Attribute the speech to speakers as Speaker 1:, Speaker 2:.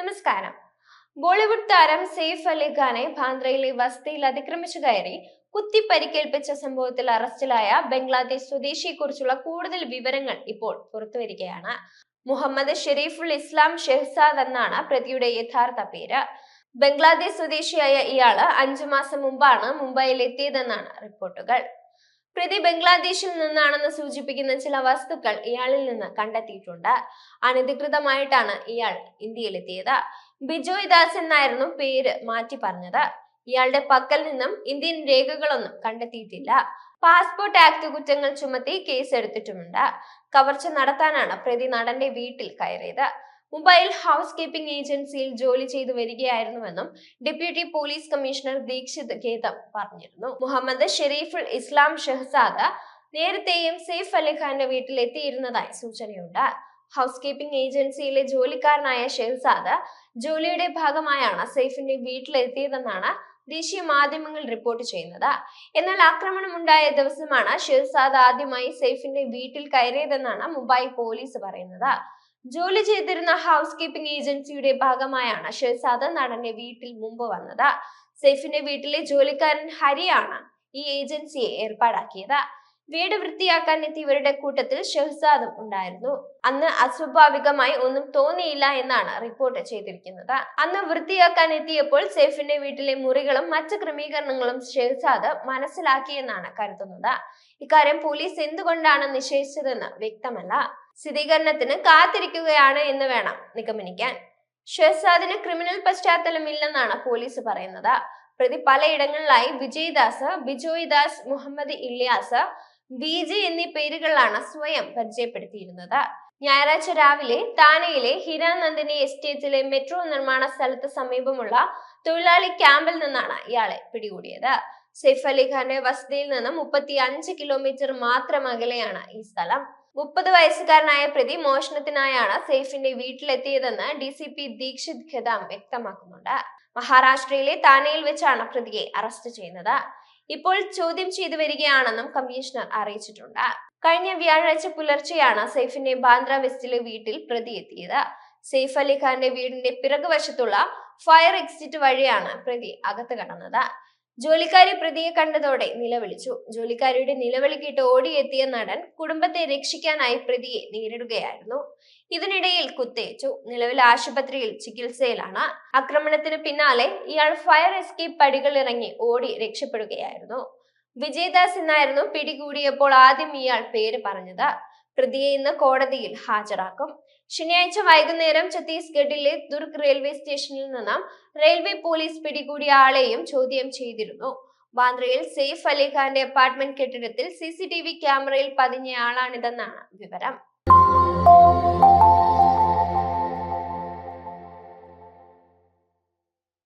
Speaker 1: നമസ്കാരം. ബോളിവുഡ് താരം സെയ്ഫ് അലി ഖാനെ ബാന്ദ്രയിലെ വസതിയിൽ അതിക്രമിച്ചു കയറി കുത്തി പരിക്കേൽപ്പിച്ച സംഭവത്തിൽ അറസ്റ്റിലായ ബംഗ്ലാദേശ് സ്വദേശിയെക്കുറിച്ചുള്ള കൂടുതൽ വിവരങ്ങൾ ഇപ്പോൾ പുറത്തുവരികയാണ് മുഹമ്മദ് ഷെരീഫുൽ ഇസ്ലാം ഷെഹ്സാദ് എന്നാണ് പ്രതിയുടെ യഥാർത്ഥ പേര്. ബംഗ്ലാദേശ് സ്വദേശിയായ ഇയാൾ അഞ്ചു മാസം മുമ്പാണ് മുംബൈയിൽ എത്തിയതെന്നാണ് റിപ്പോർട്ടുകൾ. പ്രതി ബംഗ്ലാദേശിൽ നിന്നാണെന്ന് സൂചിപ്പിക്കുന്ന ചില വസ്തുക്കൾ ഇയാളിൽ നിന്ന് കണ്ടെത്തിയിട്ടുണ്ട്. അനധികൃതമായിട്ടാണ് ഇയാൾ ഇന്ത്യയിലെത്തിയത്. ബിജോയ് ദാസ് എന്നായിരുന്നു പേര് മാറ്റി പറഞ്ഞത്. ഇയാളുടെ പക്കൽ നിന്നും ഇന്ത്യൻ രേഖകളൊന്നും കണ്ടെത്തിയിട്ടില്ല. പാസ്പോർട്ട് ആക്ട് കുറ്റങ്ങൾ ചുമത്തി കേസ് എടുത്തിട്ടുമുണ്ട് കവർച്ച നടത്താനാണ് പ്രതി നടന്റെ വീട്ടിൽ കയറിയത്. മൊബൈൽ ഹൗസ് കീപ്പിംഗ് ഏജൻസിയിൽ ജോലി ചെയ്തു വരികയായിരുന്നുവെന്നും deputy police commissioner Dikshit Gedam പറഞ്ഞിരുന്നു. മുഹമ്മദ് ഷെരീഫുൽ ഇസ്ലാം ഷെഹ്സാദ് നേരത്തെയും സെയ്ഫ് അലിഖാന്റെ വീട്ടിൽ എത്തിയിരുന്നതായി സൂചനയുണ്ട്. ഹൗസ് കീപ്പിംഗ് ഏജൻസിയിലെ ജോലിക്കാരനായ ഷെഹ്സാദ് ജോലിയുടെ ഭാഗമായാണ് സെയ്ഫിന്റെ വീട്ടിലെത്തിയതെന്നാണ് ദേശീയ മാധ്യമങ്ങൾ റിപ്പോർട്ട് ചെയ്യുന്നത്. എന്നാൽ ആക്രമണം ഉണ്ടായ ദിവസമാണ് ഷെഹ്സാദ് ആദ്യമായി സെയ്ഫിന്റെ വീട്ടിൽ കയറിയതെന്നാണ് മുംബൈ പോലീസ് പറയുന്നത്. ജോലി ചെയ്തിരുന്ന ഹൗസ് കീപ്പിംഗ് ഏജൻസിയുടെ ഭാഗമായാണ് ഷെസാദ് നടന്റെ വീട്ടിൽ മുമ്പ് വന്നത്. സെയ്ഫിന്റെ വീട്ടിലെ ജോലിക്കാരൻ ഹരിയാണ് ഈ ഏജൻസിയെ ഏർപ്പാടാക്കിയത്. വീട് വൃത്തിയാക്കാൻ എത്തിയവരുടെ കൂട്ടത്തിൽ ഷെഹ്സാദും ഉണ്ടായിരുന്നു. അന്ന് അസ്വാഭാവികമായി ഒന്നും തോന്നിയില്ല എന്നാണ് റിപ്പോർട്ട് ചെയ്തിരിക്കുന്നത്. അന്ന് വൃത്തിയാക്കാൻ എത്തിയപ്പോൾ സെയ്ഫിന്റെ വീട്ടിലെ മുറികളും മറ്റ് ക്രമീകരണങ്ങളും ഷെഹ്സാദ് മനസ്സിലാക്കിയെന്നാണ് കരുതുന്നത്. ഇക്കാര്യം പോലീസ് എന്തുകൊണ്ടാണ് നിശ്ചയിച്ചതെന്ന് വ്യക്തമല്ല. സ്ഥിരീകരണത്തിന് കാത്തിരിക്കുകയാണ് എന്ന് വേണം നിഗമനിക്കാൻ. ഷെഹ്സാദിന് ക്രിമിനൽ പശ്ചാത്തലമില്ലെന്നാണ് പോലീസ് പറയുന്നത്. പ്രതി പലയിടങ്ങളിലായി വിജയ്ദാസ് ബിജോയ് ദാസ് മുഹമ്മദ് ഇല്യാസ് ബി ജെ എന്നീ പേരുകളിലാണ് സ്വയം പരിചയപ്പെടുത്തിയിരുന്നത്. ഞായറാഴ്ച രാവിലെ താനയിലെ ഹിരാനന്ദിനി എസ്റ്റേറ്റിലെ മെട്രോ നിർമ്മാണ സ്ഥലത്ത് സമീപമുള്ള തൊഴിലാളി ക്യാമ്പിൽ നിന്നാണ് ഇയാളെ പിടികൂടിയത്. സെയ്ഫ് അലി ഖാന്റെ വസതിയിൽ നിന്ന് മുപ്പത്തി അഞ്ച് കിലോമീറ്റർ മാത്രം അകലെയാണ് ഈ സ്ഥലം. മുപ്പത് വയസ്സുകാരനായ പ്രതി മോഷണത്തിനായാണ് സെയ്ഫിന്റെ വീട്ടിലെത്തിയതെന്ന് D C P Dikshit Khadam വ്യക്തമാക്കുന്നുണ്ട്. മഹാരാഷ്ട്രയിലെ താനെയിൽ വെച്ചാണ് പ്രതിയെ അറസ്റ്റ് ചെയ്യുന്നത്. ഇപ്പോൾ ചോദ്യം ചെയ്തു വരികയാണെന്നും കമ്മീഷണർ അറിയിച്ചിട്ടുണ്ട്. കഴിഞ്ഞ വ്യാഴാഴ്ച പുലർച്ചെയാണ് സെയ്ഫിന്റെ ബാന്ദ്ര വെസ്റ്റിലെ വീട്ടിൽ പ്രതി എത്തിയത്. സെയ്ഫ് അലി ഖാന്റെ വീടിന്റെ പിറകുവശത്തുള്ള ഫയർ എക്സിറ്റ് വഴിയാണ് പ്രതി അകത്ത് കടന്നത്. ജോലിക്കാരി പ്രതിയെ കണ്ടതോടെ നിലവിളിച്ചു. ജോലിക്കാരിയുടെ നിലവിളി കേട്ട് ഓടിയെത്തിയ നടൻ കുടുംബത്തെ രക്ഷിക്കാനായി പ്രതിയെ നേരിടുകയായിരുന്നു. ഇതിനിടയിൽ കുത്തേറ്റു. നിലവിൽ ആശുപത്രിയിൽ ചികിത്സയിലാണ്. ആക്രമണത്തിന് പിന്നാലെ ഇയാൾ ഫയർ എസ്കേപ്പ് പടികൾ ഇറങ്ങി ഓടി രക്ഷപ്പെടുകയായിരുന്നു. വിജയദാസ് എന്നായിരുന്നു പിടികൂടിയപ്പോൾ ആദ്യം ഇയാൾ പേര് പറഞ്ഞത്. പ്രതിയെ ഇന്ന് കോടതിയിൽ ഹാജരാക്കും. ശനിയാഴ്ച വൈകുന്നേരം ഛത്തീസ്ഗഡിലെ ദുർഗ് റെയിൽവേ സ്റ്റേഷനിൽ നിന്നും റെയിൽവേ പോലീസ് പിടികൂടിയ ആളെയും ചോദ്യം ചെയ്തിരുന്നു. ബാന്ദ്രയിൽ സെയ്ഫ് അലിഖാന്റെ അപ്പാർട്ട്മെന്റ് കെട്ടിടത്തിൽ സി സി ടി വി ക്യാമറയിൽ പതിഞ്ഞ ആളാണിതെന്നാണ് വിവരം.